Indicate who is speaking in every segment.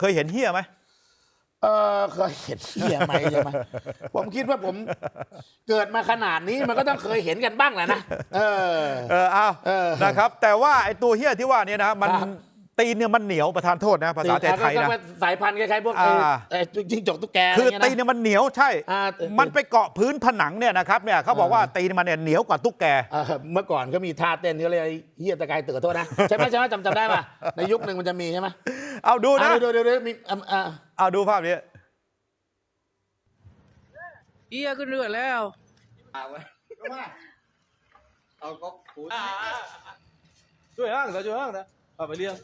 Speaker 1: เคยเห็นเฮียไหม
Speaker 2: เออเคยเห็นเหี้ยไหมใช่ไหมผมคิดว่าผมเกิดมาขนาดนี้มันก็ต้องเคยเห็นกันบ้างแหละนะเออ
Speaker 1: เออเอา
Speaker 2: เออ
Speaker 1: นะครับ แต่ว่าไอ้ตัวเฮียที่ว่าเนี่ยนะมัน
Speaker 2: ครับ
Speaker 1: ตีนเนี่ยมันเหนียวประธานโทษนะภาษาไทย
Speaker 2: ก็
Speaker 1: ๆนะ
Speaker 2: ก็สายพันธุ์คล้ายๆพวกไอ้
Speaker 1: อ่า
Speaker 2: ไอ้จิ้งจกตุ๊กแกอะไร
Speaker 1: คือ
Speaker 2: เงี้ย
Speaker 1: ตีน
Speaker 2: นะ
Speaker 1: เนี่ยมันเหนียวใช่
Speaker 2: อ่า
Speaker 1: มันไปเกาะพื้นผนังเนี่ยนะครับเนี่ยเขาบอกว่าตีนมันเนี่ยเหนียวกว่าตุ๊กแก
Speaker 2: เออเมื่อก่อนก็มีท่าเต้นที่เขาเรียกไอ้เฮียตะกายเตือโทษนะ ใช่ไหมใช่ไหมจำจำได้ป่ะในยุคหนึ่งมันจะมีใช่ไหม
Speaker 1: เอาดูนะ
Speaker 2: เดี๋ยวเดี๋ยวเดี๋ยวมีอะอะ
Speaker 1: เอาดูภาพนี้
Speaker 3: เอียขึ้นเรือแล้ว
Speaker 4: ช่วยห้างนะช่วยห้างนะเอาไปเลี้ยง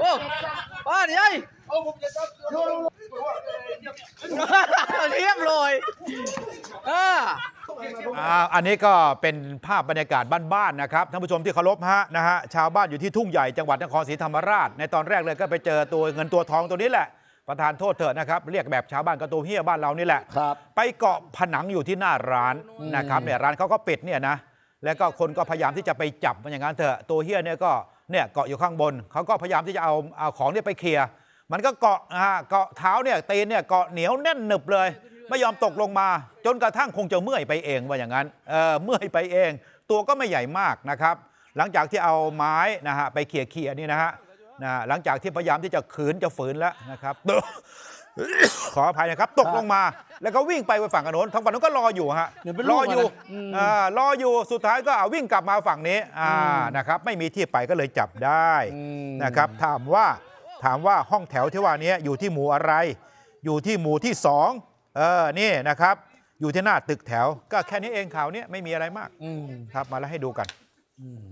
Speaker 3: โอ้ป้าดิไอ้ เรียบร้อยอ่า
Speaker 1: อ่าอันนี้ก็เป็นภาพบรรยากาศบ้านๆนะครับท่านผู้ชมที่เคารพฮะนะฮะชาวบ้านอยู่ที่ทุ่งใหญ่จังหวัดนครศรีธรรมราช ในตอนแรกเลยก็ไปเจอตัวเงินตัวทองตัวนี้แหละ ประธานโทษเถอะนะครับเรียกแบบชาวบ้านก็ตัวเฮียบ้านเรานี่แหละ
Speaker 2: ครับ
Speaker 1: ไปเกาะผนังอยู่ที่หน้าร้านนะครับเนี่ยร้านเขาก็ปิดเนี่ยนะแล้วก็คนก็พยายามที่จะไปจับมันอย่างนั้นเถอะตัวเฮียเนี่ยก็เนี่ยเกาะอยู่ข้างบนเขาก็พยายามที่จะเอาเอาของเนี่ยไปเคลียร์ มันก็เกาะนะฮะเกาะเท้าเนี่ยตีนเนี่ยเกาะเหนียวแน่นหนึบเลย ไม่ยอมตกลงมา จนกระทั่งคงจะเมื่อยไปเองว่าอย่างนั้นเออเมื่อยไปเอง ตัวก็ไม่ใหญ่มากนะครับ หลังจากที่เอาไม้นะฮะไปเขี่ยเขี่ยๆนี่นะฮะนะฮะหลังจากที่พยายามที่จะขืนจะฝืนแล้วนะครับ ขออภัยนะครับ ตกลงมา แล้วก็วิ่งไปไปฝั่งกันโน้นทางฝั่งโน้นก็รออยู่ฮะ
Speaker 2: เดี๋ยวเป็น
Speaker 1: ร
Speaker 2: ลู
Speaker 1: อกอยู่
Speaker 2: อะนะอืม
Speaker 1: อ่ารออยู่สุดท้ายก็เอาวิ่งกลับมาฝั่งนี้อ่านะครับ ไม่มีที่ไปก็เลยจับได้
Speaker 2: อืม
Speaker 1: นะครับถามว่า ถามว่าห้องแถวที่ว่านี้อยู่ที่หมู่อะไร อยู่ที่หมู่ที่สองเออนี่นะครับ อยู่ที่หน้าตึกแถว ก็แค่นี้เองข่าวเนี้ยไม่มีอะไรมาก
Speaker 2: อืม
Speaker 1: ครับมาแล้วให้ดูกัน
Speaker 2: อืม